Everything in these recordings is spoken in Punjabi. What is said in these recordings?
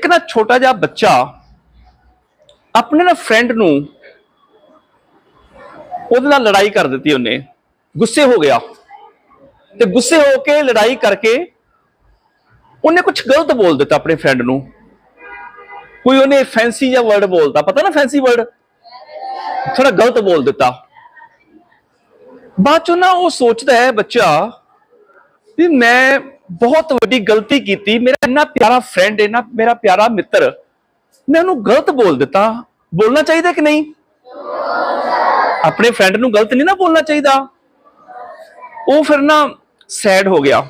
ਇੱਕ ਨਾ ਛੋਟਾ ਜਿਹਾ ਬੱਚਾ ਆਪਣੇ ਨਾ ਫਰੈਂਡ ਨੂੰ ਉਹਦੇ ਨਾਲ ਲੜਾਈ ਕਰ ਦਿੱਤੀ ਉਹਨੇ। ਗੁੱਸੇ ਹੋ ਗਿਆ। ਤੇ ਗੁੱਸੇ ਹੋ ਕੇ ਲੜਾਈ ਕਰਕੇ ਉਹਨੇ ਕੁਝ ਗਲਤ ਬੋਲ ਦਿੱਤਾ ਆਪਣੇ ਫਰੈਂਡ ਨੂੰ। ਕੋਈ ਉਹਨੇ ਫੈਂਸੀ ਜਿਹਾ ਵਰਡ ਬੋਲਤਾ। ਪਤਾ ਨਾ ਫੈਂਸੀ ਵਰਡ ਥੋੜਾ ਗਲਤ ਬੋਲ ਦਿੱਤਾ। ਬਾਅਦ ਚੋਂ ਨਾ ਉਹ ਸੋਚਦਾ ਹੈ ਬੱਚਾ ਵੀ ਮੈਂ ਬਹੁਤ ਵੱਡੀ ਗਲਤੀ ਕੀਤੀ। ਮੇਰਾ ਇੰਨਾ ਪਿਆਰਾ ਫਰੈਂਡ ਇੰਨਾ ਮੇਰਾ ਪਿਆਰਾ ਮਿੱਤਰ, ਮੈਂ ਉਹਨੂੰ ਗਲਤ ਬੋਲ ਦਿੱਤਾ। ਬੋਲਣਾ ਚਾਹੀਦਾ ਕਿ ਨਹੀਂ? ਆਪਣੇ ਫਰੈਂਡ ਨੂੰ ਗਲਤ ਨਹੀਂ ਨਾ ਬੋਲਣਾ ਚਾਹੀਦਾ। ਉਹ ਫਿਰ ਨਾ ਸੈਡ ਹੋ ਗਿਆ।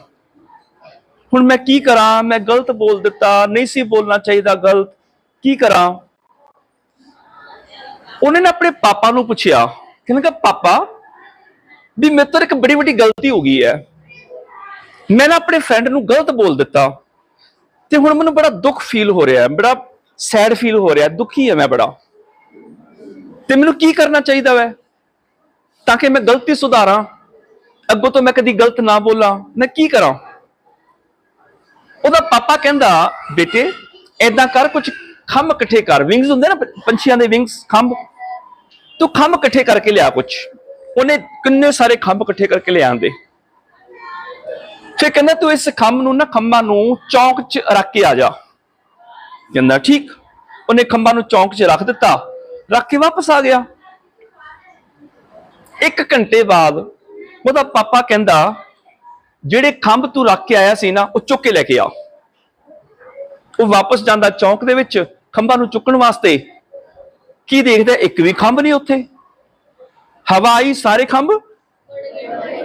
ਹੁਣ ਮੈਂ ਕੀ ਕਰਾਂ? ਮੈਂ ਗਲਤ ਬੋਲ ਦਿੱਤਾ, ਨਹੀਂ ਸੀ ਬੋਲਣਾ ਚਾਹੀਦਾ ਗਲਤ। ਕੀ ਕਰਾਂ? ਉਹਨੇ ਨਾ ਆਪਣੇ ਪਾਪਾ ਨੂੰ ਪੁੱਛਿਆ। ਕਹਿੰਦਾ, ਪਾਪਾ, ਵੀ ਮੇਰੇ ਤੋਂ ਇੱਕ ਬੜੀ ਵੱਡੀ ਗਲਤੀ ਹੋ ਗਈ ਹੈ। ਮੈਂ ਨਾ ਆਪਣੇ ਫਰੈਂਡ ਨੂੰ ਗਲਤ ਬੋਲ ਦਿੱਤਾ ਤੇ ਹੁਣ ਮੈਨੂੰ ਬੜਾ ਦੁੱਖ ਫੀਲ ਹੋ ਰਿਹਾ ਹੈ, ਬੜਾ ਸੈਡ ਫੀਲ ਹੋ ਰਿਹਾ ਦੁਖੀ ਹੈ ਮੈਂ ਬੜਾ। ਤੇ ਮੈਨੂੰ ਕੀ ਕਰਨਾ ਚਾਹੀਦਾ ਵੈ? ਤਾਂ ਕਿ ਮੈਂ ਗਲਤੀ ਸੁਧਾਰਾਂ, ਅੱਗੋਂ ਤੋਂ ਮੈਂ ਕਦੀ ਗਲਤ ਨਾ ਬੋਲਾਂ, ਮੈਂ ਕੀ ਕਰਾਂ? ਉਹਦਾ ਪਾਪਾ ਕਹਿੰਦਾ, ਬੇਟੇ ਐਦਾਂ ਕਰ ਕੁਝ ਖੰਭ ਇਕੱਠੇ ਕਰ। ਵਿੰਗਸ ਹੁੰਦੇ ਨਾ ਪੰਛੀਆਂ ਦੇ ਵਿੰਗਸ ਖੰਭ। ਤੂੰ ਖੰਭ ਇਕੱਠੇ ਕਰਕੇ ਲਿਆ ਕੁਝ ਉਹਨੇ ਕਿੰਨੇ ਸਾਰੇ ਖੰਭ ਇਕੱਠੇ ਕਰਕੇ ਲਿਆਂਦੇ। ਫਿਰ ਕਹਿੰਦਾ ਤੂੰ ਇਸ ਖੰਭ ਨੂੰ ਨਾ ਖੰਭਾਂ ਨੂੰ ਚੌਂਕ 'ਚ ਰੱਖ ਕੇ ਆ ਜਾ। ਕਹਿੰਦਾ ਠੀਕ। ਉਹਨੇ ਖੰਭਾਂ ਨੂੰ ਚੌਂਕ 'ਚ ਰੱਖ ਦਿੱਤਾ। ਰੱਖ ਕੇ ਵਾਪਸ ਆ ਗਿਆ। ਇੱਕ ਘੰਟੇ ਬਾਅਦ ਉਹਦਾ ਪਾਪਾ ਕਹਿੰਦਾ, ਜਿਹੜੇ ਖੰਭ ਤੂੰ ਰੱਖ ਕੇ ਆਇਆ ਸੀ ਨਾ, ਉਹ ਚੁੱਕ ਕੇ ਲੈ ਕੇ ਆ। ਉਹ ਵਾਪਸ ਜਾਂਦਾ ਚੌਂਕ ਦੇ ਵਿੱਚ ਖੰਭਾਂ ਨੂੰ ਚੁੱਕਣ ਵਾਸਤੇ। ਕੀ ਦੇਖਦਾ? ਇੱਕ ਵੀ ਖੰਭ ਨਹੀਂ ਉੱਥੇ। ਹਵਾ ਆਈ, ਸਾਰੇ ਖੰਭ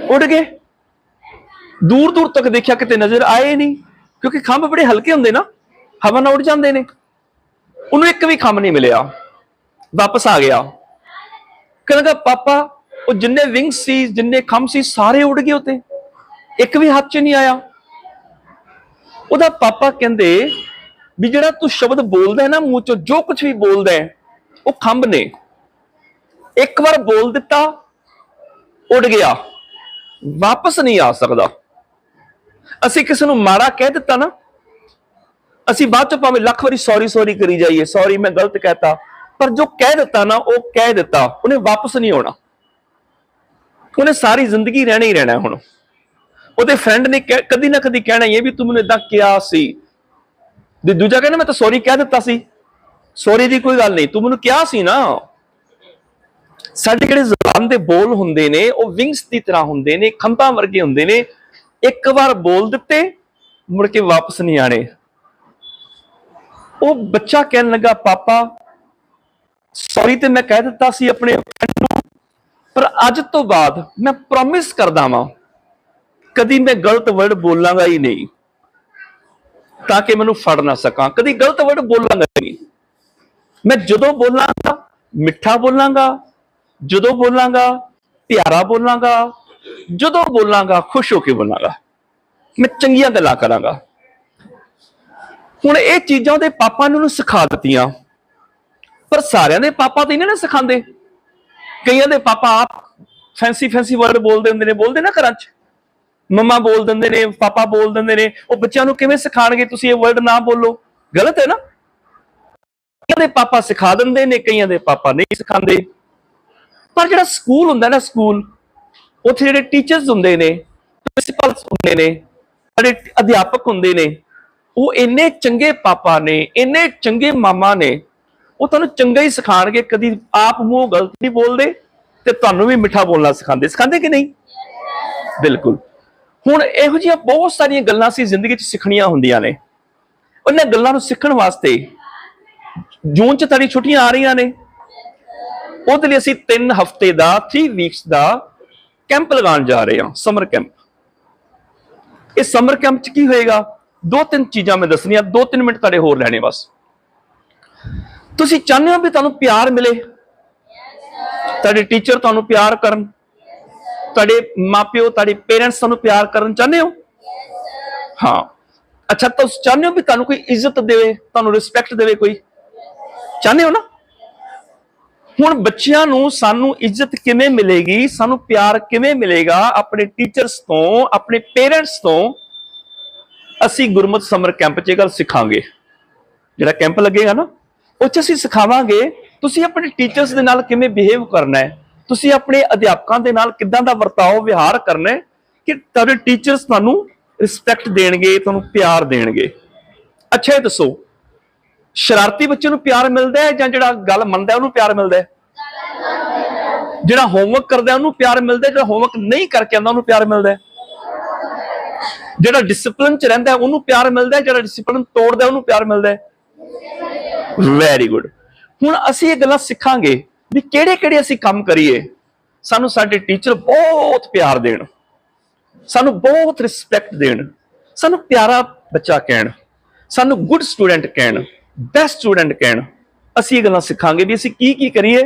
ਉੱਡ ਗਏ। ਦੂਰ ਦੂਰ ਤੱਕ ਦੇਖਿਆ ਕਿਤੇ ਨਜ਼ਰ ਆਏ ਨਹੀਂ, ਕਿਉਂਕਿ ਖੰਭ ਬੜੇ ਹਲਕੇ ਹੁੰਦੇ ਨਾ, ਹਵਾ ਨਾਲ ਉੱਡ ਜਾਂਦੇ ਨੇ। ਉਹਨੂੰ ਇੱਕ ਵੀ ਖੰਭ ਨਹੀਂ ਮਿਲਿਆ। ਵਾਪਸ ਆ ਗਿਆ। ਕਹਿੰਦਾ ਪਾਪਾ, ਉਹ ਜਿੰਨੇ ਵਿੰਗ ਸੀ, ਜਿੰਨੇ ਖੰਭ ਸੀ, ਸਾਰੇ ਉੱਡ ਗਏ ਉਤੇ। ਇੱਕ ਵੀ ਹੱਥ 'ਚ ਨਹੀਂ ਆਇਆ। ਉਹਦਾ ਪਾਪਾ ਕਹਿੰਦੇ ਵੀ ਜਿਹੜਾ ਤੂੰ ਸ਼ਬਦ ਬੋਲਦਾ ਹੈ ਨਾ, ਮੂੰਹ ਚੋਂ ਜੋ ਕੁਝ ਵੀ ਬੋਲਦਾ ਹੈ, ਉਹ ਖੰਭ ਨੇ। ਇੱਕ ਵਾਰ ਬੋਲ ਦਿੱਤਾ, ਉੱਡ ਗਿਆ। ਵਾਪਸ ਨਹੀਂ ਆ ਸਕਦਾ। ਅਸੀਂ ਕਿਸੇ ਨੂੰ ਮਾੜਾ ਕਹਿ ਦਿੱਤਾ ਨਾ, ਅਸੀਂ ਬਾਅਦ ਚ ਭਾਵੇਂ ਲੱਖ ਵਾਰੀ ਸੌਰੀ ਸੌਰੀ ਕਰੀ ਜਾਈਏ ਸੌਰੀ ਮੈਂ ਗਲਤ ਕਹਿਤਾ, ਪਰ ਜੋ ਕਹਿ ਦਿੱਤਾ ਨਾ, ਉਹ ਕਹਿ ਦਿੱਤਾ, ਉਹਨੇ ਵਾਪਸ ਨਹੀਂ ਆਉਣਾ। ਉਹਨੇ ਸਾਰੀ ਜ਼ਿੰਦਗੀ ਰਹਿਣਾ ਹੀ ਰਹਿਣਾ ਹੁਣ। ਉਹਦੇ ਫਰੈਂਡ ਨੇ ਕਹਿ- ਕਦੀ ਨਾ ਕਦੀ ਕਹਿਣਾ ਹੀ ਵੀ ਤੂੰ ਮੈਨੂੰ ਇਦਾਂ ਕਿਹਾ ਸੀ। ਤੇ ਦੂਜਾ ਕਹਿੰਦਾ, ਮੈਂ ਤਾਂ ਸੌਰੀ ਕਹਿ ਦਿੱਤਾ ਸੀ। ਸੌਰੀ ਦੀ ਕੋਈ ਗੱਲ ਨਹੀਂ, ਤੂੰ ਮੈਨੂੰ ਕਿਹਾ ਸੀ ਨਾ। ਸਾਡੇ ਜਿਹੜੇ ਜ਼ੁਬਾਨ ਦੇ ਬੋਲ ਹੁੰਦੇ ਨੇ, ਉਹ ਵਿੰਗਸ ਦੀ ਤਰ੍ਹਾਂ ਹੁੰਦੇ ਨੇ, ਖੰਭਾਂ ਵਰਗੇ ਹੁੰਦੇ ਨੇ ਇੱਕ ਵਾਰ ਬੋਲ ਦਿੱਤੇ, ਮੁੜ ਕੇ ਵਾਪਸ ਨਹੀਂ ਆਣੇ ਉਹ ਬੱਚਾ ਕਹਿਣ ਲੱਗਾ, ਪਾਪਾ ਸੌਰੀ ਤੇ ਮੈਂ ਕਹਿ ਦਿੱਤਾ ਸੀ ਆਪਣੇ friend ਨੂੰ, ਪਰ ਅੱਜ ਤੋਂ ਬਾਅਦ ਮੈਂ ਪ੍ਰੋਮਿਸ ਕਰਦਾ ਵਾਂ, ਕਦੀ ਮੈਂ ਗਲਤ ਵਰਡ ਬੋਲਾਂਗਾ ਹੀ ਨਹੀਂ, ਤਾਂ ਕਿ ਮੈਨੂੰ ਫੜ ਨਾ ਸਕਾਂ। ਕਦੀ ਗਲਤ ਵਰਡ ਬੋਲਾਂਗਾ ਨਹੀਂ। ਮੈਂ ਜਦੋਂ ਬੋਲਾਂਗਾ, ਮਿੱਠਾ ਬੋਲਾਂਗਾ, ਜਦੋਂ ਬੋਲਾਂਗਾ, ਪਿਆਰਾ ਬੋਲਾਂਗਾ ਜਦੋਂ ਬੋਲਾਂਗਾ, ਖੁਸ਼ ਹੋ ਕੇ ਬੋਲਾਂਗਾ। ਮੈਂ ਚੰਗੀਆਂ ਗੱਲਾਂ ਕਰਾਂਗਾ। ਹੁਣ ਇਹ ਚੀਜ਼ਾਂ ਉਹਦੇ ਪਾਪਾ ਨੂੰ ਸਿਖਾ ਦਿੱਤੀਆਂ। ਪਰ ਸਾਰਿਆਂ ਦੇ ਪਾਪਾ ਤਾਂ ਇਹਨਾਂ ਨੇ ਸਿਖਾਉਂਦੇ। ਕਈਆਂ ਦੇ ਪਾਪਾ ਆਪ ਫੈਂਸੀ ਫੈਂਸੀ ਵਰਡ ਬੋਲਦੇ ਹੁੰਦੇ ਨੇ, ਬੋਲਦੇ ਨਾ ਘਰਾਂ 'ਚ। ਮੰਮਾ ਬੋਲ ਦਿੰਦੇ ਨੇ, ਪਾਪਾ ਬੋਲ ਦਿੰਦੇ ਨੇ, ਉਹ ਬੱਚਿਆਂ ਨੂੰ ਕਿਵੇਂ ਸਿਖਾਣਗੇ ਤੁਸੀਂ ਇਹ ਵਰਡ ਨਾ ਬੋਲੋ। ਗਲਤ ਹੈ ਨਾ? ਕਈਆਂ ਦੇ ਪਾਪਾ ਸਿਖਾ ਦਿੰਦੇ ਨੇ, ਕਈਆਂ ਦੇ ਪਾਪਾ ਨਹੀਂ ਸਿਖਾਉਂਦੇ। ਪਰ ਜਿਹੜਾ ਸਕੂਲ ਹੁੰਦਾ ਨਾ, ਸਕੂਲ ਉੱਥੇ ਜਿਹੜੇ ਟੀਚਰਸ ਹੁੰਦੇ ਨੇ ਪ੍ਰਿੰਸੀਪਲਸ ਹੁੰਦੇ ਨੇ, ਜਿਹੜੇ ਅਧਿਆਪਕ ਹੁੰਦੇ ਨੇ, ਉਹ ਇੰਨੇ ਚੰਗੇ ਪਾਪਾ ਨੇ, ਇੰਨੇ ਚੰਗੇ ਮਾਮਾ ਨੇ, ਉਹ ਤੁਹਾਨੂੰ ਚੰਗਾ ਹੀ ਸਿਖਾਣਗੇ ਕਦੀ ਆਪ ਮੂੰਹ ਗਲਤ ਨਹੀਂ ਬੋਲਦੇ ਤੇ ਤੁਹਾਨੂੰ ਵੀ ਮਿੱਠਾ ਬੋਲਣਾ ਸਿਖਾਉਂਦੇ। ਸਿਖਾਉਂਦੇ ਕਿ ਨਹੀਂ? ਬਿਲਕੁਲ। ਹੁਣ ਇਹੋ ਜਿਹੀਆਂ ਬਹੁਤ ਸਾਰੀਆਂ ਗੱਲਾਂ ਸੀ ਜ਼ਿੰਦਗੀ 'ਚ ਸਿੱਖਣੀਆਂ ਹੁੰਦੀਆਂ ਨੇ। ਉਹਨਾਂ ਗੱਲਾਂ ਨੂੰ ਸਿੱਖਣ ਵਾਸਤੇ ਜੂਨ 'ਚ ਤੁਹਾਡੀ ਛੁੱਟੀਆਂ ਆ ਰਹੀਆਂ ਨੇ। ਉਹਦੇ ਲਈ ਅਸੀਂ 3 ਹਫ਼ਤੇ ਦਾ 3 ਵੀਕਸ ਦਾ ਕੈਂਪ ਲਗਾਉਣ ਜਾ ਰਹੇ ਹਾਂ, ਸਮਰ ਕੈਂਪ। ਇਹ ਸਮਰ ਕੈਂਪ 'ਚ ਕੀ ਹੋਏਗਾ? ਦੋ ਤਿੰਨ ਚੀਜ਼ਾਂ ਮੈਂ ਦੱਸਣੀਆਂ, ਦੋ ਤਿੰਨ ਮਿੰਟ ਤੁਹਾਡੇ ਹੋਰ ਲੈਣੇ ਬਸ। ਤੁਸੀਂ ਚਾਹੁੰਦੇ ਹੋ ਵੀ ਤੁਹਾਨੂੰ ਪਿਆਰ ਮਿਲੇ? ਤੁਹਾਡੇ ਟੀਚਰ ਤੁਹਾਨੂੰ ਪਿਆਰ ਕਰਨ? ਤੁਹਾਡੇ ਮਾਪਿਓ, ਤੁਹਾਡੇ ਪੇਰੈਂਟਸ ਤੁਹਾਨੂੰ ਪਿਆਰ ਕਰਨ ਚਾਹੁੰਦੇ ਹੋ? ਹਾਂ। ਅੱਛਾ ਤੁਸੀਂ ਚਾਹੁੰਦੇ ਹੋ ਵੀ ਤੁਹਾਨੂੰ ਕੋਈ ਇੱਜ਼ਤ ਦੇਵੇ, ਤੁਹਾਨੂੰ ਰਿਸਪੈਕਟ ਦੇਵੇ ਕੋਈ? ਚਾਹੁੰਦੇ ਹੋ ਨਾ? ਹੁਣ ਬੱਚਿਆਂ ਨੂੰ ਸਾਨੂੰ ਇੱਜ਼ਤ ਕਿਵੇਂ ਮਿਲੇਗੀ? ਸਾਨੂੰ ਪਿਆਰ ਕਿਵੇਂ ਮਿਲੇਗਾ? ਆਪਣੇ ਟੀਚਰਸ ਤੋਂ, ਆਪਣੇ ਪੇਰੈਂਟਸ ਤੋਂ ਅਸੀਂ ਗੁਰਮਤ ਸਮਰ ਕੈਂਪ 'ਚ ਇਹ ਗੱਲ ਸਿੱਖਾਂਗੇ। ਜਿਹੜਾ ਕੈਂਪ ਲੱਗੇਗਾ ਨਾ, ਉਹ 'ਚ ਅਸੀਂ ਸਿਖਾਵਾਂਗੇ, ਤੁਸੀਂ ਆਪਣੇ ਟੀਚਰਸ ਦੇ ਨਾਲ ਕਿਵੇਂ ਬਿਹੇਵ ਕਰਨਾ ਹੈ? ਤੁਸੀਂ ਆਪਣੇ ਅਧਿਆਪਕਾਂ ਦੇ ਨਾਲ ਕਿੱਦਾਂ ਦਾ ਵਰਤਾਓ, ਵਿਹਾਰ ਕਰਨਾ ਹੈ ਕਿ ਤੁਹਾਡੇ ਟੀਚਰਸ ਤੁਹਾਨੂੰ ਰਿਸਪੈਕਟ ਦੇਣਗੇ, ਤੁਹਾਨੂੰ ਪਿਆਰ ਦੇਣਗੇ। ਅੱਛਾ ਇਹ ਦੱਸੋ ਸ਼ਰਾਰਤੀ ਬੱਚੇ ਨੂੰ ਪਿਆਰ ਮਿਲਦਾ ਹੈ ਜਾਂ ਜਿਹੜਾ ਗੱਲ ਮੰਨਦਾ ਉਹਨੂੰ ਪਿਆਰ ਮਿਲਦਾ ਹੈ? ਜਿਹੜਾ ਹੋਮਵਰਕ ਕਰਦਾ ਉਹਨੂੰ ਪਿਆਰ ਮਿਲਦਾ ਜਿਹੜਾ ਹੋਮਵਰਕ ਨਹੀਂ ਕਰਕੇ ਆਉਂਦਾ ਉਹਨੂੰ ਪਿਆਰ ਮਿਲਦਾ ਜਿਹੜਾ ਡਿਸਪਲਿਨ ਚ ਰਹਿੰਦਾ ਉਹਨੂੰ ਪਿਆਰ ਮਿਲਦਾ ਜਿਹੜਾ ਡਿਸਪਲਿਨ ਤੋੜਦਾ ਉਹਨੂੰ ਪਿਆਰ ਮਿਲਦਾ ਵੈਰੀ ਗੁੱਡ ਹੁਣ ਅਸੀਂ ਇਹ ਗੱਲਾਂ ਸਿੱਖਾਂਗੇ ਵੀ ਕਿਹੜੇ ਕਿਹੜੇ ਅਸੀਂ ਕੰਮ ਕਰੀਏ, ਸਾਨੂੰ ਸਾਡੇ ਟੀਚਰ ਬਹੁਤ ਪਿਆਰ ਦੇਣ, ਸਾਨੂੰ ਬਹੁਤ ਰਿਸਪੈਕਟ ਦੇਣ, ਸਾਨੂੰ ਪਿਆਰਾ ਬੱਚਾ ਕਹਿਣ, ਸਾਨੂੰ ਗੁੱਡ ਸਟੂਡੈਂਟ ਕਹਿਣ। ਬੈਸਟ ਸਟੂਡੈਂਟ ਕਹਿਣ। ਅਸੀਂ ਇਹ ਗੱਲਾਂ ਸਿੱਖਾਂਗੇ ਵੀ ਅਸੀਂ ਕੀ ਕੀ ਕਰੀਏ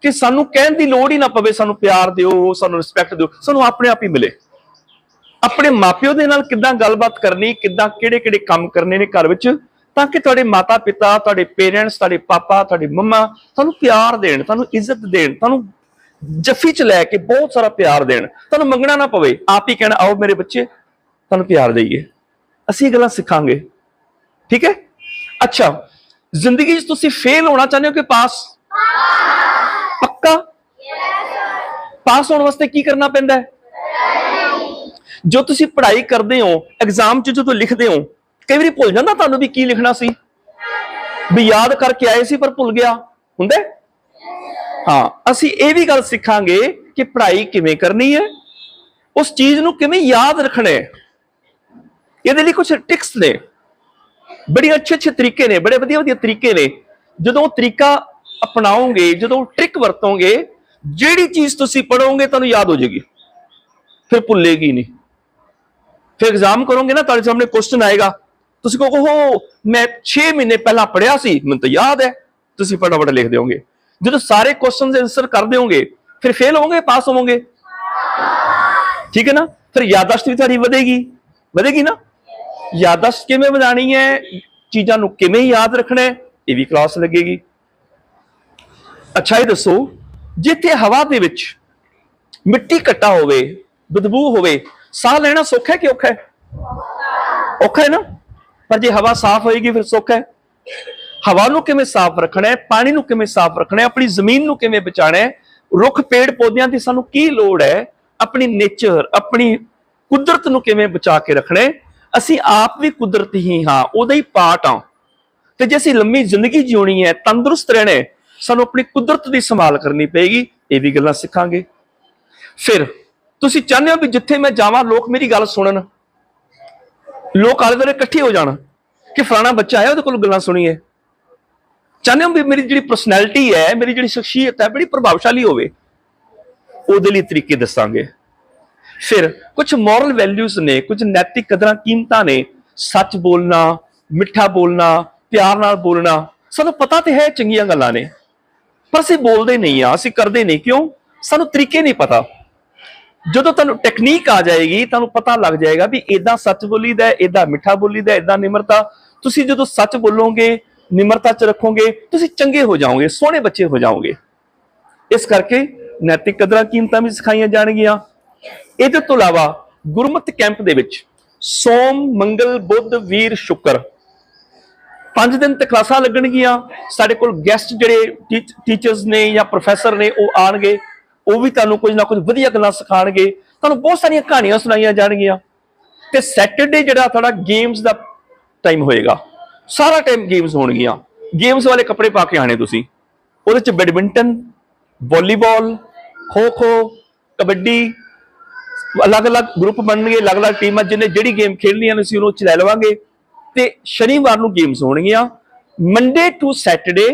ਕਿ ਸਾਨੂੰ ਕਹਿਣ ਦੀ ਲੋੜ ਹੀ ਨਾ ਪਵੇ, ਸਾਨੂੰ ਪਿਆਰ ਦਿਓ, ਸਾਨੂੰ ਰਿਸਪੈਕਟ ਦਿਓ, ਸਾਨੂੰ ਆਪਣੇ ਆਪ ਹੀ ਮਿਲੇ। ਆਪਣੇ ਮਾਪਿਓ ਦੇ ਨਾਲ ਕਿੱਦਾਂ ਗੱਲਬਾਤ ਕਰਨੀ, ਕਿੱਦਾਂ ਕਿਹੜੇ ਕਿਹੜੇ ਕੰਮ ਕਰਨੇ ਨੇ ਘਰ ਵਿੱਚ, ਤਾਂ ਕਿ ਤੁਹਾਡੇ ਮਾਤਾ ਪਿਤਾ ਤੁਹਾਡੇ ਪੇਰੈਂਟਸ ਤੁਹਾਡੇ ਪਾਪਾ, ਤੁਹਾਡੇ ਮੰਮਾ ਤੁਹਾਨੂੰ ਪਿਆਰ ਦੇਣ, ਤੁਹਾਨੂੰ ਇੱਜ਼ਤ ਦੇਣ, ਤੁਹਾਨੂੰ ਜੱਫੀ ਚ ਲੈ ਕੇ ਬਹੁਤ ਸਾਰਾ ਪਿਆਰ ਦੇਣ। ਤੁਹਾਨੂੰ ਮੰਗਣਾ ਨਾ ਪਵੇ, ਆਪ ਹੀ ਕਹਿਣਾ, ਆਓ ਮੇਰੇ ਬੱਚੇ, ਤੁਹਾਨੂੰ ਪਿਆਰ ਦਈਏ। ਅਸੀਂ ਇਹ ਗੱਲਾਂ ਸਿੱਖਾਂਗੇ। ਠੀਕ ਹੈ? ਅੱਛਾ, ਜ਼ਿੰਦਗੀ 'ਚ ਤੁਸੀਂ ਫੇਲ ਹੋਣਾ ਚਾਹੁੰਦੇ ਹੋ ਕਿ ਪਾਸ ਪੱਕਾ? ਪਾਸ ਹੋਣ ਵਾਸਤੇ ਕੀ ਕਰਨਾ ਪੈਂਦਾ ਹੈ? ਜੋ ਤੁਸੀਂ ਪੜ੍ਹਾਈ ਕਰਦੇ ਹੋ ਐਗਜ਼ਾਮ 'ਚ ਜਦੋਂ ਲਿਖਦੇ ਹੋ, ਕਈ ਵਾਰੀ ਭੁੱਲ ਜਾਂਦਾ ਤੁਹਾਨੂੰ ਵੀ ਕੀ ਲਿਖਣਾ ਸੀ? ਵੀ ਯਾਦ ਕਰਕੇ ਆਏ ਸੀ ਪਰ ਭੁੱਲ ਗਿਆ। ਹੁੰਦਾ ਹਾਂ? ਅਸੀਂ ਇਹ ਵੀ ਗੱਲ ਸਿੱਖਾਂਗੇ ਕਿ ਪੜ੍ਹਾਈ ਕਿਵੇਂ ਕਰਨੀ ਹੈ, ਉਸ ਚੀਜ਼ ਨੂੰ ਕਿਵੇਂ ਯਾਦ ਰੱਖਣਾ ਹੈ। ਇਹਦੇ ਲਈ ਕੁਝ ਟਿਕਸ ਨੇ। ਬੜੇ ਅੱਛੇ ਅੱਛੇ ਤਰੀਕੇ ਨੇ, ਬੜੇ ਵਧੀਆ ਵਧੀਆ ਤਰੀਕੇ ਨੇ। ਜਦੋਂ ਉਹ ਤਰੀਕਾ ਅਪਣਾਓਗੇ, ਜਦੋਂ ਟ੍ਰਿਕ ਵਰਤੋਗੇ, ਜਿਹੜੀ ਚੀਜ਼ ਤੁਸੀਂ ਪੜੋਗੇ ਤੁਹਾਨੂੰ ਯਾਦ ਹੋ ਜਾਏਗੀ। ਫਿਰ ਭੁੱਲੇਗੀ ਨਹੀਂ। ਫਿਰ ਐਗਜ਼ਾਮ ਕਰੋਗੇ ਨਾ, ਤੁਹਾਡੇ ਸਾਹਮਣੇ ਕੁਐਸਚਨ ਆਏਗਾ। ਤੁਸੀਂ ਕਹੋਗੇ ਹੋ ਮੈਂ 6 ਮਹੀਨੇ ਪਹਿਲਾਂ ਪੜਿਆ ਸੀ, ਮੈਨੂੰ ਤਾਂ ਯਾਦ ਹੈ। ਤੁਸੀਂ ਫਟਾਫਟ ਲਿਖ ਦਿਓਗੇ। ਜਦੋਂ ਸਾਰੇ ਕੁਐਸਚਨਸ ਦੇ ਆਨਸਰ ਕਰ ਦਿਓਗੇ, ਫਿਰ ਫੇਲ ਹੋਵੋਗੇ ਪਾਸ ਹੋਵੋਗੇ। ਠੀਕ ਹੈ ਨਾ? ਫਿਰ ਯਾਦਾਸ਼ਤ ਵੀ ਤੁਹਾਡੀ ਵਧੇਗੀ। ਵਧੇਗੀ ਨਾ? ਯਾਦਾਸ਼ਤ ਕਿਵੇਂ ਵਧਾਣੀ ਹੈ? ਚੀਜ਼ਾਂ ਨੂੰ ਕਿਵੇਂ ਯਾਦ ਰੱਖਣਾ ਹੈ? ਇਹ ਵੀ ਕਲਾਸ ਲੱਗੇਗੀ। ਅੱਛਾ, ਇਹ ਦੱਸੋ, ਜਿੱਥੇ ਹਵਾ ਦੇ ਵਿੱਚ ਮਿੱਟੀ ਘੱਟਾ ਹੋਵੇ, ਬਦਬੂ ਹੋਵੇ, ਸਾਹ ਲੈਣਾ ਸੌਖਾ ਹੈ ਕਿ ਔਖਾ ਹੈ? ਔਖਾ ਹੈ ਨਾ? ਪਰ ਜੇ ਹਵਾ ਸਾਫ਼ ਹੋਏਗੀ, ਫਿਰ ਸੌਖਾ ਹੈ। ਹਵਾ ਨੂੰ ਕਿਵੇਂ ਸਾਫ਼ ਰੱਖਣਾ ਹੈ? ਪਾਣੀ ਨੂੰ ਕਿਵੇਂ ਸਾਫ਼ ਰੱਖਣਾ ਹੈ? ਆਪਣੀ ਜ਼ਮੀਨ ਨੂੰ ਕਿਵੇਂ ਬਚਾਉਣਾ ਹੈ? ਰੁੱਖ, ਪੇੜ, ਪੌਦਿਆਂ ਦੀ ਸਾਨੂੰ ਕੀ ਲੋੜ ਹੈ? ਆਪਣੀ ਨੇਚਰ ਆਪਣੀ ਕੁਦਰਤ ਨੂੰ ਕਿਵੇਂ ਬਚਾ ਕੇ ਰੱਖਣਾ ਹੈ? ਅਸੀਂ ਆਪ ਵੀ ਕੁਦਰਤ ਹੀ ਹਾਂ, ਉਹਦਾ ਹੀ ਪਾਰਟ ਹਾਂ ਤੇ ਜੇ ਅਸੀਂ ਲੰਮੀ ਜ਼ਿੰਦਗੀ ਜਿਉਣੀ ਹੈ, ਤੰਦਰੁਸਤ ਰਹਿਣਾ ਸਾਨੂੰ ਆਪਣੀ ਕੁਦਰਤ ਦੀ ਸੰਭਾਲ ਕਰਨੀ ਪਏਗੀ, ਇਹ ਵੀ ਗੱਲਾਂ ਸਿੱਖਾਂਗੇ। ਫਿਰ ਤੁਸੀਂ ਚਾਹੁੰਦੇ ਹੋ ਵੀ ਜਿੱਥੇ ਮੈਂ ਜਾਵਾਂ, ਲੋਕ ਮੇਰੀ ਗੱਲ ਸੁਣਨ? ਲੋਕ ਆਲੇ ਦੁਆਲੇ ਇਕੱਠੇ ਹੋ ਜਾਣ ਕਿ ਫਲਾਣਾ ਬੱਚਾ ਆਇਆ ਉਹਦੇ ਕੋਲ ਗੱਲਾਂ ਸੁਣੀਏ? ਚਾਹੁੰਦੇ ਹੋ ਵੀ ਮੇਰੀ ਜਿਹੜੀ ਪਰਸਨੈਲਿਟੀ ਹੈ, ਮੇਰੀ ਜਿਹੜੀ ਸ਼ਖਸੀਅਤ ਹੈ, ਬੜੀ ਪ੍ਰਭਾਵਸ਼ਾਲੀ ਹੋਵੇ? ਉਹਦੇ ਲਈ ਤਰੀਕੇ ਦੱਸਾਂਗੇ। ਫਿਰ ਕੁਝ ਮੋਰਲ ਵੈਲਿਊਜ਼ ਨੇ ਕੁਝ ਨੈਤਿਕ ਕਦਰਾਂ ਕੀਮਤਾਂ ਨੇ, ਸੱਚ ਬੋਲਣਾ, ਮਿੱਠਾ ਬੋਲਣਾ, ਪਿਆਰ ਨਾਲ ਬੋਲਣਾ, ਸਾਨੂੰ ਪਤਾ ਤੇ ਹੈ ਚੰਗੀਆਂ ਗੱਲਾਂ ਨੇ। ਪਰ ਅਸੀਂ ਬੋਲਦੇ ਨਹੀਂ ਆ ਅਸੀਂ ਕਰਦੇ ਨਹੀਂ, ਕਿਉਂ? ਸਾਨੂੰ ਤਰੀਕੇ ਨਹੀਂ ਪਤਾ। ਜਦੋਂ ਤੁਹਾਨੂੰ ਟੈਕਨੀਕ ਆ ਜਾਏਗੀ, ਤੁਹਾਨੂੰ ਪਤਾ ਲੱਗ ਜਾਏਗਾ ਵੀ ਇਦਾਂ ਸੱਚ ਬੋਲੀਦਾ ਹੈ ਇਦਾਂ ਮਿੱਠਾ ਬੋਲੀਦਾ ਹੈ ਇਦਾਂ ਨਿਮਰਤਾ। ਤੁਸੀਂ ਜਦੋਂ ਸੱਚ ਬੋਲੋਗੇ, ਨਿਮਰਤਾ ਚ ਰੱਖੋਗੇ, ਤੁਸੀਂ ਚੰਗੇ ਹੋ ਜਾਓਗੇ, ਸੋਹਣੇ ਬੱਚੇ ਹੋ ਜਾਓਗੇ। ਇਸ ਕਰਕੇ ਨੈਤਿਕ ਕਦਰਾਂ ਕੀਮਤਾਂ ਵੀ ਸਿਖਾਈਆਂ ਜਾਣਗੀਆਂ। ਇਹਦੇ ਤੋਂ ਇਲਾਵਾ ਗੁਰਮਤਿ ਕੈਂਪ ਦੇ ਵਿੱਚ ਸੋਮ, ਮੰਗਲ, ਬੁੱਧ, ਵੀਰ, ਸ਼ੁੱਕਰ ਪੰਜ ਦਿਨ ਤੇ ਕਲਾਸਾਂ ਲੱਗਣਗੀਆਂ। ਸਾਡੇ ਕੋਲ ਗੈਸਟ ਜਿਹੜੇ ਟੀਚਰਸ ਨੇ ਜਾਂ ਪ੍ਰੋਫੈਸਰ ਨੇ ਉਹ ਆਣਗੇ। ਉਹ ਵੀ ਤੁਹਾਨੂੰ ਕੁਝ ਨਾ ਕੁਝ ਵਧੀਆ ਗੱਲਾਂ ਸਿਖਾਣਗੇ। ਤੁਹਾਨੂੰ ਬਹੁਤ ਸਾਰੀਆਂ ਕਹਾਣੀਆਂ ਸੁਣਾਈਆਂ ਜਾਣਗੀਆਂ। ਤੇ ਸੈਟਰਡੇ ਜਿਹੜਾ ਤੁਹਾਡਾ ਗੇਮਸ ਦਾ ਟਾਈਮ ਹੋਏਗਾ, ਸਾਰਾ ਟਾਈਮ ਗੇਮਸ ਹੋਣਗੀਆਂ। ਗੇਮਸ ਵਾਲੇ ਕੱਪੜੇ ਪਾ ਕੇ ਆਣੇ ਤੁਸੀਂ। ਉਹਦੇ ਚ ਬੈਡਮਿੰਟਨ ਵਾਲੀਬਾਲ ਖੋ ਖੋ ਕਬੱਡੀ ਅਲੱਗ-ਅਲੱਗ ਗਰੁੱਪ ਬਣਨਗੇ, ਅਲੱਗ-ਅਲੱਗ ਟੀਮਾਂ ਜਿਹਨੇ ਜਿਹੜੀ ਗੇਮ ਖੇਡਣੀ ਹੈ ਅਸੀਂ ਉਹਨੂੰ ਚਲਾ ਲਵਾਂਗੇ। ਤੇ ਸ਼ਨੀਵਾਰ ਨੂੰ ਗੇਮਸ ਹੋਣਗੀਆਂ। ਮੰਡੇ ਟੂ ਸੈਟਰਡੇ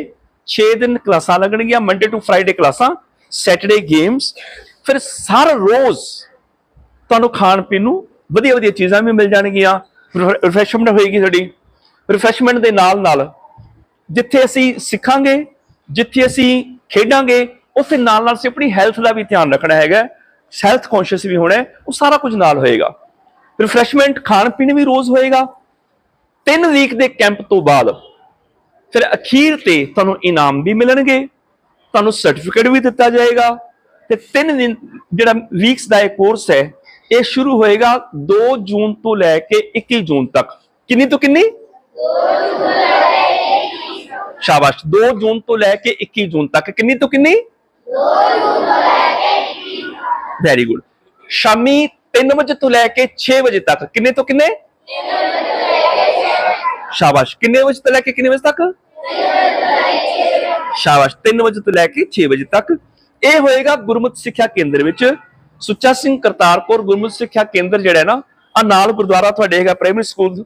6 ਦਿਨ ਕਲਾਸਾਂ ਲੱਗਣਗੀਆਂ। ਮੰਡੇ ਟੂ ਫਰਾਈਡੇ ਕਲਾਸਾਂ ਸੈਟਰਡੇ ਗੇਮਸ ਫਿਰ ਹਰ ਰੋਜ਼ ਤੁਹਾਨੂੰ ਖਾਣ ਪੀਣ ਨੂੰ ਵਧੀਆ ਵਧੀਆ ਚੀਜ਼ਾਂ ਵੀ ਮਿਲ ਜਾਣਗੀਆਂ। ਰਿਫਰੈਸ਼ਮੈਂਟ ਹੋਏਗੀ ਸਾਡੀ ਰਿਫਰੈਸ਼ਮੈਂਟ ਦੇ ਨਾਲ ਨਾਲ ਜਿੱਥੇ ਅਸੀਂ ਸਿੱਖਾਂਗੇ, ਜਿੱਥੇ ਅਸੀਂ ਖੇਡਾਂਗੇ, ਉੱਥੇ ਨਾਲ ਨਾਲ ਅਸੀਂ ਆਪਣੀ ਹੈਲਥ ਦਾ ਵੀ ਧਿਆਨ ਰੱਖਣਾ ਹੈਗਾ। ਹੈਲਥ ਕੌਨਸ਼ੀਅਸ ਵੀ ਹੋਣਾ ਉਹ ਸਾਰਾ ਕੁਝ ਨਾਲ ਹੋਏਗਾ। ਰਿਫਰੈਸ਼ਮੈਂਟ ਖਾਣ ਪੀਣ ਵੀ ਰੋਜ਼ ਹੋਏਗਾ। ਤਿੰਨ ਵੀਕ ਦੇ ਕੈਂਪ ਤੋਂ ਬਾਅਦ ਫਿਰ ਅਖੀਰ ਤੇ ਤੁਹਾਨੂੰ ਇਨਾਮ ਵੀ ਮਿਲਣਗੇ। ਤੁਹਾਨੂੰ ਸਰਟੀਫਿਕੇਟ ਵੀ ਦਿੱਤਾ ਜਾਏਗਾ। ਤੇ ਤਿੰਨ ਦਿਨ ਜਿਹੜਾ ਵੀਕਸ ਦਾ ਇਹ ਕੋਰਸ ਹੈ, ਇਹ ਸ਼ੁਰੂ ਹੋਏਗਾ 2 ਜੂਨ ਤੋਂ ਲੈ ਕੇ 21 ਜੂਨ ਤੱਕ। ਕਿੰਨੀ ਤੋਂ ਕਿੰਨੀ? ਸ਼ਾਬਾਸ਼। 2 ਜੂਨ ਤੋਂ ਲੈ ਕੇ 21 ਜੂਨ ਤੱਕ। ਕਿੰਨੀ ਤੋਂ ਕਿੰਨੀ? 2 ਵੈਰੀ ਗੁੱਡ ਸ਼ਾਮੀ 3 ਵਜੇ ਤੋਂ ਲੈ ਕੇ 6 ਵਜੇ ਤੱਕ, ਕਿੰਨੇ ਤੋਂ ਕਿੰਨੇ? 3 ਵਜੇ ਤੋਂ ਲੈ ਕੇ 6 ਸ਼ਾਬਾਸ਼। ਕਿੰਨੇ ਵਜੇ ਤੋਂ ਲੈ ਕੇ ਕਿੰਨੇ ਵਜੇ ਤੱਕ? 3 ਵਜੇ ਤੋਂ ਲੈ ਕੇ 6 ਸ਼ਾਬਾਸ਼। 3 ਵਜੇ ਤੋਂ ਲੈ ਕੇ 6 ਵਜੇ ਤੱਕ। ਇਹ ਹੋਏਗਾ ਗੁਰਮੁਖ ਸਿੱਖਿਆ ਕੇਂਦਰ ਵਿੱਚ। ਸੁੱਚਾ ਸਿੰਘ ਕਰਤਾਰਪੁਰ ਗੁਰਮੁਖ ਸਿੱਖਿਆ ਕੇਂਦਰ ਜਿਹੜਾ ਨਾ ਆ ਨਾਲ ਗੁਰਦੁਆਰਾ ਤੁਹਾਡੇ ਹੈਗਾ ਪ੍ਰਾਇਮਰੀ ਸਕੂਲ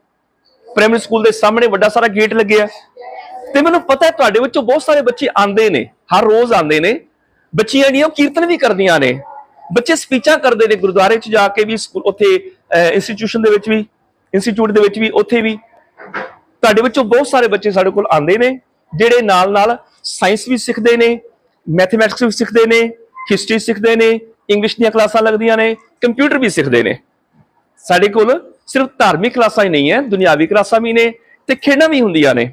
ਪ੍ਰਾਇਮਰੀ ਸਕੂਲ ਦੇ ਸਾਹਮਣੇ ਵੱਡਾ ਸਾਰਾ ਗੇਟ ਲੱਗਿਆ। ਤੇ ਮੈਨੂੰ ਪਤਾ ਹੈ ਤੁਹਾਡੇ ਵਿੱਚੋਂ ਬਹੁਤ ਸਾਰੇ ਬੱਚੇ ਆਉਂਦੇ ਨੇ, ਹਰ ਰੋਜ਼ ਆਉਂਦੇ ਨੇ। ਬੱਚੀਆਂ ਜਿਹੜੀਆਂ ਉਹ ਕੀਰਤਨ ਵੀ ਕਰਦੀਆਂ ਨੇ। ਬੱਚੇ ਸਪੀਚਾਂ ਕਰਦੇ ਨੇ ਗੁਰਦੁਆਰੇ 'ਚ ਜਾ ਕੇ ਵੀ ਸਕੂਲ ਉੱਥੇ ਇੰਸਟੀਟਿਊਸ਼ਨ ਦੇ ਵਿੱਚ ਵੀ ਇੰਸਟੀਚਿਊਟ ਦੇ ਵਿੱਚ ਵੀ, ਉੱਥੇ ਵੀ। ਤੁਹਾਡੇ ਵਿੱਚੋਂ ਬਹੁਤ ਸਾਰੇ ਬੱਚੇ ਸਾਡੇ ਕੋਲ ਆਉਂਦੇ ਨੇ, ਜਿਹੜੇ ਨਾਲ ਨਾਲ ਸਾਇੰਸ ਵੀ ਸਿੱਖਦੇ ਨੇ ਮੈਥਮੈਟਿਕਸ ਵੀ ਸਿੱਖਦੇ ਨੇ ਹਿਸਟਰੀ ਸਿੱਖਦੇ ਨੇ ਇੰਗਲਿਸ਼ ਦੀਆਂ ਕਲਾਸਾਂ ਲੱਗਦੀਆਂ ਨੇ ਕੰਪਿਊਟਰ ਵੀ ਸਿੱਖਦੇ ਨੇ। ਸਾਡੇ ਕੋਲ ਸਿਰਫ ਧਾਰਮਿਕ ਕਲਾਸਾਂ ਹੀ ਨਹੀਂ ਹੈ, ਦੁਨਿਆਵੀ ਕਲਾਸਾਂ ਵੀ ਨੇ ਤੇ ਖੇਡਾਂ ਵੀ ਹੁੰਦੀਆਂ ਨੇ।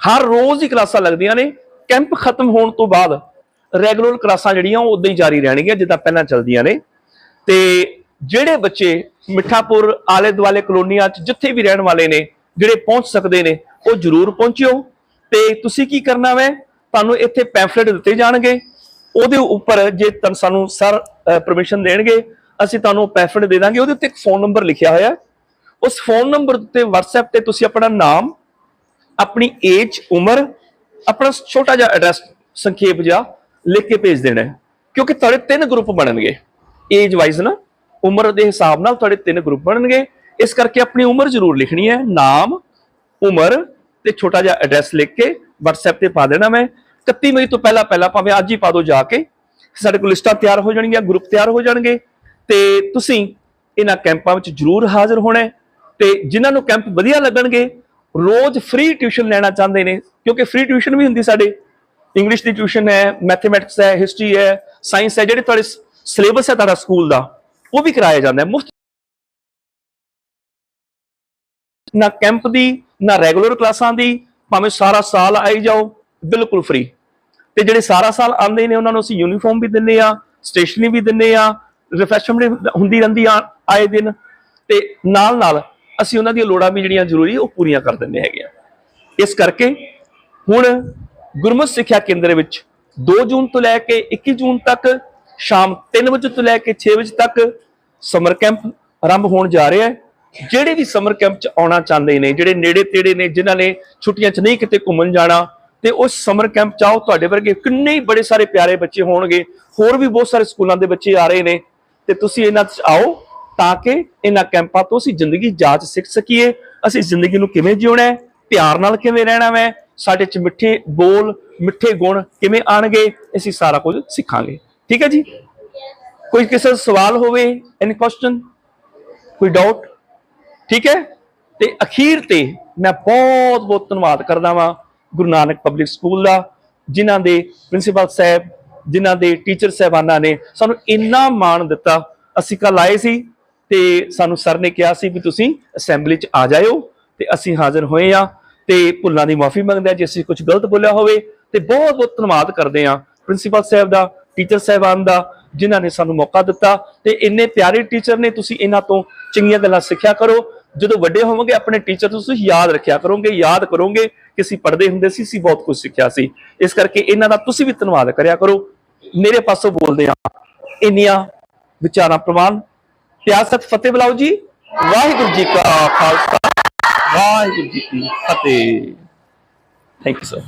ਹਰ ਰੋਜ਼ ਹੀ ਕਲਾਸਾਂ ਲੱਗਦੀਆਂ ਨੇ, ਕੈਂਪ ਖਤਮ ਹੋਣ ਤੋਂ ਬਾਅਦ ਰੈਗੂਲਰ ਕਲਾਸਾਂ ਜਿਹੜੀਆਂ ਉਹ ਉਦਾਂ ਹੀ ਜਾਰੀ ਰਹਿਣਗੀਆਂ, ਜਿੱਦਾਂ ਪਹਿਲਾਂ ਚੱਲਦੀਆਂ ਨੇ। ਤੇ ਜਿਹੜੇ ਬੱਚੇ ਮਿੱਠਾਪੁਰ ਆਲੇ ਦੁਆਲੇ ਕਲੋਨੀਆਂ 'ਚ ਜਿੱਥੇ ਵੀ ਰਹਿਣ ਵਾਲੇ ਨੇ, ਜਿਹੜੇ ਪਹੁੰਚ ਸਕਦੇ ਨੇ, ਉਹ ਜ਼ਰੂਰ ਪਹੁੰਚਿਓ। ਤੇ ਤੁਸੀਂ ਕੀ ਕਰਨਾ ਵੈ? ਤੁਹਾਨੂੰ ਇੱਥੇ ਪੈਂਫਲੇਟ ਦਿੱਤੇ ਜਾਣਗੇ। ਉਹਦੇ ਉੱਪਰ ਜੇ ਤੁਹਾਨੂੰ ਸਾਨੂੰ ਸਰ ਪਰਮਿਸ਼ਨ ਦੇਣਗੇ, ਅਸੀਂ ਤੁਹਾਨੂੰ ਪੈਂਫਲੇਟ ਦੇ ਦਾਂਗੇ। ਉਹਦੇ ਉੱਤੇ ਇੱਕ ਫੋਨ ਨੰਬਰ ਲਿਖਿਆ ਹੋਇਆ। ਉਸ ਫੋਨ ਨੰਬਰ ਉੱਤੇ WhatsApp ਤੇ ਤੁਸੀਂ ਆਪਣਾ ਨਾਮ, ਆਪਣੀ ਏਜ ਉਮਰ, ਆਪਣਾ ਛੋਟਾ ਜਿਹਾ ਐਡਰੈਸ ਸੰਖੇਪ ਜਿਹਾ ਲਿਖ ਕੇ ਭੇਜ ਦੇਣਾ ਹੈ। ਕਿਉਂਕਿ ਤੁਹਾਡੇ ਤਿੰਨ ਗਰੁੱਪ ਬਣਨਗੇ। ਏਜ ਵਾਈਜ਼ ਨਾ, ਉਮਰ ਦੇ ਹਿਸਾਬ ਨਾਲ ਤੁਹਾਡੇ ਤਿੰਨ ਗਰੁੱਪ ਬਣਨਗੇ। ਇਸ ਕਰਕੇ ਆਪਣੀ ਉਮਰ ਜ਼ਰੂਰ ਲਿਖਣੀ ਹੈ, ਨਾਮ, ਉਮਰ ਤੇ ਛੋਟਾ ਜਿਹਾ ਐਡਰੈਸ ਲਿਖ ਕੇ WhatsApp ਤੇ ਪਾ ਦੇਣਾ ਮੈਂ। 31 ਮਈ ਤੋਂ ਪਹਿਲਾਂ ਪਹਿਲਾਂ ਭਾਵੇਂ ਅੱਜ ਹੀ ਪਾ ਦਿਓ ਜਾ ਕੇ। ਸਾਡੇ ਕੋਲ ਲਿਸਟਾਂ ਤਿਆਰ ਹੋ ਜਾਣਗੀਆਂ ਗਰੁੱਪ ਤਿਆਰ ਹੋ ਜਾਣਗੇ। ਤੇ ਤੁਸੀਂ ਇਹਨਾਂ ਕੈਂਪਾਂ ਵਿੱਚ ਜ਼ਰੂਰ ਹਾਜ਼ਰ ਹੋਣਾ ਹੈ। ਤੇ ਜਿਨ੍ਹਾਂ ਨੂੰ ਕੈਂਪ ਵਧੀਆ ਲੱਗਣਗੇ, ਰੋਜ਼ ਫ੍ਰੀ ਟਿਊਸ਼ਨ ਲੈਣਾ ਚਾਹੁੰਦੇ ਨੇ, ਕਿਉਂਕਿ ਫ੍ਰੀ ਟਿਊਸ਼ਨ ਵੀ ਹੁੰਦੀ ਸਾਡੇ ਇੰਗਲਿਸ਼ ਦੀ ਟਿਊਸ਼ਨ ਹੈ ਮੈਥਮੈਟਿਕਸ ਹੈ ਹਿਸਟਰੀ ਹੈ ਸਾਇੰਸ ਹੈ, ਜਿਹੜੇ ਤੁਹਾਡੇ ਸਿਲੇਬਸ ਹੈ ਤੁਹਾਡਾ ਸਕੂਲ ਦਾ, ਉਹ ਵੀ ਕਰਾਇਆ ਜਾਂਦਾ ਹੈ। ਮੁਫਤ ਨਾ ਕੈਂਪ ਦੀ, ਨਾ ਰੈਗੂਲਰ ਕਲਾਸਾਂ ਦੀ, ਭਾਵੇਂ ਸਾਰਾ ਸਾਲ ਆਈ ਜਾਓ, ਬਿਲਕੁਲ ਫ੍ਰੀ ਤੇ ਜਿਹੜੇ ਸਾਰਾ ਸਾਲ ਆਉਂਦੇ ਨੇ, ਉਹਨਾਂ ਨੂੰ ਅਸੀਂ ਯੂਨੀਫਾਰਮ ਵੀ ਦਿੰਨੇ ਆ ਸਟੇਸ਼ਨਰੀ ਵੀ ਦਿੰਨੇ ਆ ਰਿਫਰੈਸ਼ਮੈਂਟ ਹੁੰਦੀ ਰਹਿੰਦੀ ਆ, ਆਏ ਦਿਨ। ਤੇ ਨਾਲ ਨਾਲ ਅਸੀਂ ਉਹਨਾਂ ਦੀਆਂ ਲੋੜਾਂ ਵੀ ਜਿਹੜੀਆਂ ਜ਼ਰੂਰੀ, ਉਹ ਪੂਰੀਆਂ ਕਰ ਦਿੰਦੇ ਹੈਗੇ ਆ। ਇਸ ਕਰਕੇ ਹੁਣ ਗੁਰਮੁਖ ਸਿੱਖਿਆ ਕੇਂਦਰ ਵਿੱਚ 2 ਜੂਨ ਤੋਂ ਲੈ ਕੇ 21 ਜੂਨ ਤੱਕ, ਸ਼ਾਮ 3 ਵਜੇ ਤੋਂ ਲੈ ਕੇ 6 ਵਜੇ ਤੱਕ ਸਮਰ ਕੈਂਪ ਆਰੰਭ ਹੋਣ ਜਾ ਰਿਹਾ ਹੈ। ਜਿਹੜੇ ਵੀ ਸਮਰ ਕੈਂਪ 'ਚ ਆਉਣਾ ਚਾਹੁੰਦੇ ਨੇ, ਜਿਹੜੇ ਨੇੜੇ ਤੇੜੇ ਨੇ, ਜਿਨ੍ਹਾਂ ਨੇ ਛੁੱਟੀਆਂ 'ਚ ਨਹੀਂ ਕਿਤੇ ਘੁੰਮਣ ਜਾਣਾ, ਤੇ ਉਸ ਸਮਰ ਕੈਂਪ 'ਚ ਆਓ, ਤੁਹਾਡੇ ਵਰਗੇ ਕਿੰਨੇ ਹੀ ਬੜੇ ਸਾਰੇ ਪਿਆਰੇ ਬੱਚੇ ਹੋਣਗੇ, ਹੋਰ ਵੀ ਬਹੁਤ ਸਾਰੇ ਸਕੂਲਾਂ ਦੇ ਬੱਚੇ ਆ ਰਹੇ ਨੇ, ਤੇ ਤੁਸੀਂ ਇਹਨਾਂ 'ਚ ਆਓ ਤਾਂ ਕਿ ਇਹਨਾਂ ਕੈਂਪਾਂ ਤੋਂ ਅਸੀਂ ਜ਼ਿੰਦਗੀ ਜਾਚ ਸਿੱਖ ਸਕੀਏ। ਅਸੀਂ ਜ਼ਿੰਦਗੀ ਨੂੰ ਕਿਵੇਂ ਜਿਉਣਾ ਹੈ, ਪਿਆਰ ਨਾਲ ਕਿਵੇਂ ਰਹਿਣਾ ਹੈ ਸਾਡੇ 'ਚ ਮਿੱਠੇ ਬੋਲ, ਮਿੱਠੇ ਗੁਣ ਕਿਵੇਂ ਆਣਗੇ, ਅਸੀਂ ਸਾਰਾ ਕੁਝ ਸਿੱਖਾਂਗੇ। ਠੀਕ ਹੈ ਜੀ? ਕੋਈ ਕਿਸੇ ਦਾ ਸਵਾਲ ਹੋਵੇ ਐਨੀ ਕੁਐਸਚਨ ਕੋਈ ਡਾਊਟ ਠੀਕ ਹੈ? ਤੇ ਅਖੀਰ ਤੇ ਮੈਂ ਬਹੁਤ ਬਹੁਤ ਧੰਨਵਾਦ ਕਰਦਾ ਵਾਂ ਗੁਰੂ ਨਾਨਕ ਪਬਲਿਕ ਸਕੂਲ ਦਾ, ਜਿਨ੍ਹਾਂ ਦੇ ਪ੍ਰਿੰਸੀਪਲ ਸਾਹਿਬ, ਜਿਨ੍ਹਾਂ ਦੇ ਟੀਚਰ ਸਾਹਿਬਾਨਾਂ ਨੇ ਸਾਨੂੰ ਇੰਨਾ ਮਾਣ ਦਿੱਤਾ। ਅਸੀਂ ਕੱਲ ਆਏ ਸੀ ਤੇ ਸਾਨੂੰ ਸਰ ਨੇ ਕਿਹਾ ਸੀ ਵੀ ਤੁਸੀਂ ਅਸੈਂਬਲੀ 'ਚ ਆ ਜਾਇਓ ਤੇ ਅਸੀਂ ਹਾਜ਼ਰ ਹੋਏ ਆ ਤੇ ਭੁੱਲਾਂ ਦੀ ਮਾਫੀ ਮੰਗਦੇ ਆ, ਜੇ ਅਸੀਂ ਕੁਝ ਗਲਤ ਬੋਲਿਆ ਹੋਵੇ ਤੇ ਬਹੁਤ ਬਹੁਤ ਧੰਨਵਾਦ ਕਰਦੇ ਆ ਪ੍ਰਿੰਸੀਪਲ ਸਾਹਿਬ ਦਾ, ਟੀਚਰ ਸਾਹਿਬਾਨ ਦਾ, ਜਿਨ੍ਹਾਂ ਨੇ ਸਾਨੂੰ ਮੌਕਾ ਦਿੱਤਾ ਤੇ ਇੰਨੇ ਪਿਆਰੇ ਟੀਚਰ ਨੇ, ਤੁਸੀਂ ਇਹਨਾਂ ਤੋਂ ਚੰਗੀਆਂ ਗੱਲਾਂ ਸਿੱਖਿਆ ਕਰੋ। ਜਦੋਂ ਵੱਡੇ ਹੋਵੋਗੇ, ਆਪਣੇ ਟੀਚਰ ਤੋਂ ਤੁਸੀਂ ਯਾਦ ਰੱਖਿਆ ਕਰੋਗੇ, ਯਾਦ ਕਰੋਗੇ ਕਿ ਅਸੀਂ ਪੜ੍ਹਦੇ ਹੁੰਦੇ ਸੀ, ਅਸੀਂ ਬਹੁਤ ਕੁਝ ਸਿੱਖਿਆ ਸੀ। ਇਸ ਕਰਕੇ ਇਹਨਾਂ ਦਾ ਤੁਸੀਂ ਵੀ ਧੰਨਵਾਦ ਕਰਿਆ ਕਰੋ। ਮੇਰੇ ਪਾਸੋਂ ਬੋਲਦੇ ਆ ਇੰਨੀਆਂ ਵਿਚਾਰਾਂ ਪ੍ਰਵਾਨ ਪਿਆਰ ਸਤ ਫਤਿਹ ਬੁਲਾਓ ਜੀ। ਵਾਹਿਗੁਰੂ ਜੀ ਕਾ ਖਾਲਸਾ। ਵਾਹਿਗੁਰੂ ਜੀ ਕੀ ਫਤਿਹ ਥੈਂਕ ਯੂ ਸਰ